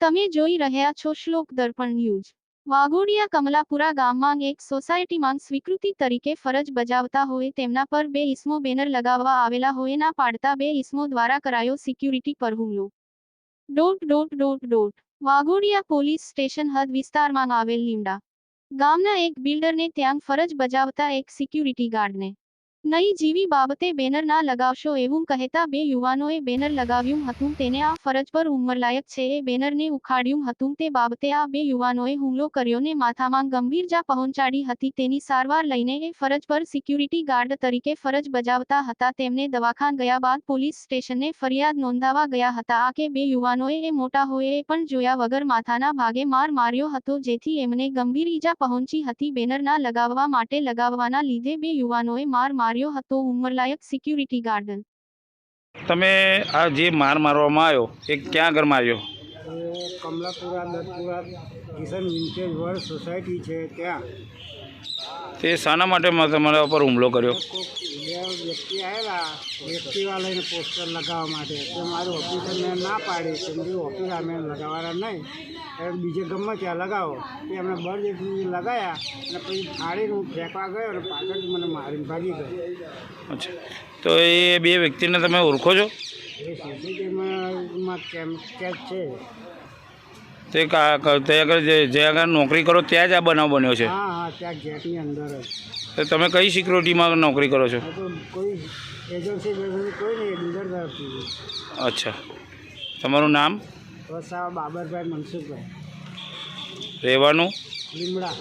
તમે જોઈ રહ્યા છો શ્લોક દર્પણ ન્યૂઝ. વાઘોડિયા કમલાપુરા ગામમાં એક સોસાયટીમાં સ્વીકૃતિ તરીકે ફરજ બજાવતા હોય તેમના પર બે ઇસમો બેનર લગાવવા આવેલા હોય ના પાડતા બે ઇસમો દ્વારા કરાયો સિક્યુરિટી પર હુમલો. Dot dot dot dot. Waghodia police station હદ વિસ્તારમાં આવેલ લીમડા. ગામના એક બિલ્ડરને ત્યાં ફરજ બજાવતા એક સિક્યુરિટી ગાર્ડને નઈ જીવી બાબતે બેનર ના લગાવશો એવું કહેતા બે યુવાનોએ બેનર લગાવ્યું હતું. તેને આ ફરજ પર ઉંમરલાયક છે. એ બેનરને ઉખાડ્યું હતું. તે બાબતે આ બે યુવાનોએ હુમલો કર્યો ને માથામાં ગંભીર જા પહોંચાડી હતી. તેની સારવાર લઈને એ ફરજ પર સિક્યુરિટી ગાર્ડ તરીકે ફરજ બજાવતા હતા. તેમને દવાખાન ગયા બાદ પોલીસ સ્ટેશને ફરિયાદ નોંધાવા ગયા હતા. આ કે બે યુવાનોએ એ મોટા હોય એ પણ જોયા વગર માથાના ભાગે માર માર્યો હતો, જેથી એમને ગંભીર ઈજા પહોંચી હતી. બેનર ના લગાવવા માટે લગાવવાના લીધે બે યુવાનોએ માર માર્યો હતો ઉંમરલાયક સિક્યુરિટી ગાર્ડન તમે આ જે માર મારવામાં આવ્યો એ ક્યાં આગળ માર્યો? Kamlapura Dattapura Kishan vintage world society છે ત્યાં. તે શાના માટે મ- તમારા ઉપર હુમલો કર્યો? વ્યક્તિ આવેલા વ્યક્તિવા લઈને પોસ્ટર લગાવવા માટે. તે મારું ઓફિસર મેં ના પાડી કે મારી ઓફિસર મેં લગાવવાના નહીં. બીજે ગમે ત્યાં લગાવો. એ અમે બળ જેટલું લગાવ્યા અને પછી ફાડીને હું ફેંકવા ગયો અને પાછળ મને મારીને ભાગી ગયો. અચ્છા. તો એ બે વ્યક્તિને તમે ઓળખો છો? એ સીસીટીવીમાં કેમ કેચ છે. તે આગળ જે આગળ નોકરી કરો ત્યાં જ આ બનાવ બન્યો છે? હા હા ત્યાં ગેટની અંદર તો તમે કઈ સિક્યુરિટીમાં નોકરી કરો છો? કોઈ એજન્સી કોઈ નહીં અચ્છા. તમારું નામ? વસાવા બાબરભાઈ મનસુખભાઈ. રહેવાનું? લીમડા.